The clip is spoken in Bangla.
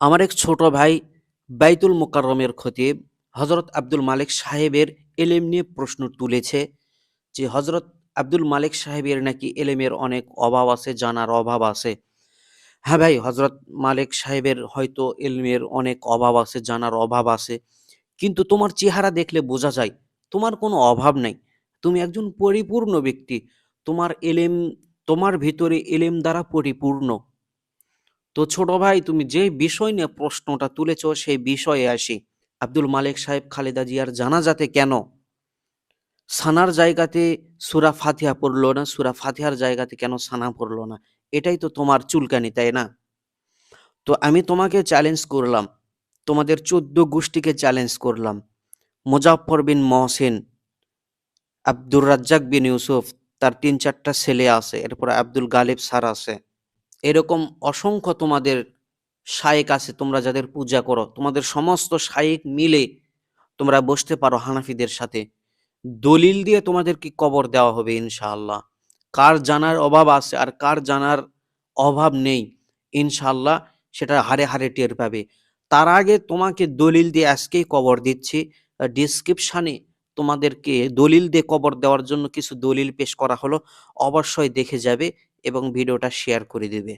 আমার এক ছোট ভাই বাইতুল মোকাররমের খতিব হজরত আব্দুল মালিক সাহেবের এলেম নিয়ে প্রশ্ন তুলেছে যে হজরত আব্দুল মালিক সাহেবের নাকি এলেমের অনেক অভাব আছে, জানার অভাব আছে? হ্যাঁ ভাই হজরত মালিক সাহেবের হয়তো এলমের অনেক অভাব আছে, জানার অভাব আছে। কিন্তু তোমার চেহারা দেখলে বোঝা যায়, তোমার কোনো অভাব নাই। তুমি একজন পরিপূর্ণ ব্যক্তি। তোমার এলেম, তোমার ভিতরে এলেম দ্বারা পরিপূর্ণ। তো ছোট ভাই, তুমি যে বিষয় নিয়ে প্রশ্নটা তুলেছ, সেই বিষয়ে আসি। আব্দুল মালিক সাহেব, খালেদা জিয়ার জানাজাতে কেন? সানার জায়গাতে সুরা ফাতিহা পড়ল না? সুরা ফাতিহার জায়গাতে কেন সানা পড়ল না? এটাই তো তোমার চুলকানি, তাই না? তো আমি তোমাকে চ্যালেঞ্জ করলাম। তোমাদের চোদ্দ গোষ্ঠীকে চ্যালেঞ্জ করলাম। মুজাফর বিন মহসেন, আব্দুর রাজ্জাক বিন ইউসুফ, তার তিন চারটা ছেলে আছে। এরপর আব্দুল গালিব স্যার আছে। এরকম অসংখ্য তোমাদের শায়েক আছে, তোমরা যাদের পূজা করো, তোমাদের সমস্ত শায়েক মিলে তোমরা বসতে পারো হানাফিদের সাথে। দলিল দিয়ে তোমাদেরকে কবর দেওয়া হবে ইনশাআল্লাহ। কার জানার অভাব আছে আর কার জানার অভাব নেই ইনশাআল্লাহ, সেটা হারে হারে টের পাবে। তার আগে তোমাকে দলিল দিয়ে আজকেই কবর দিচ্ছি। ডিসক্রিপশানে তোমাদেরকে দলিল দিয়ে কবর দেওয়ার জন্য কিছু দলিল পেশ করা হলো, অবশ্যই দেখে যাবে। এবং ভিডিওটা শেয়ার করে দেবে।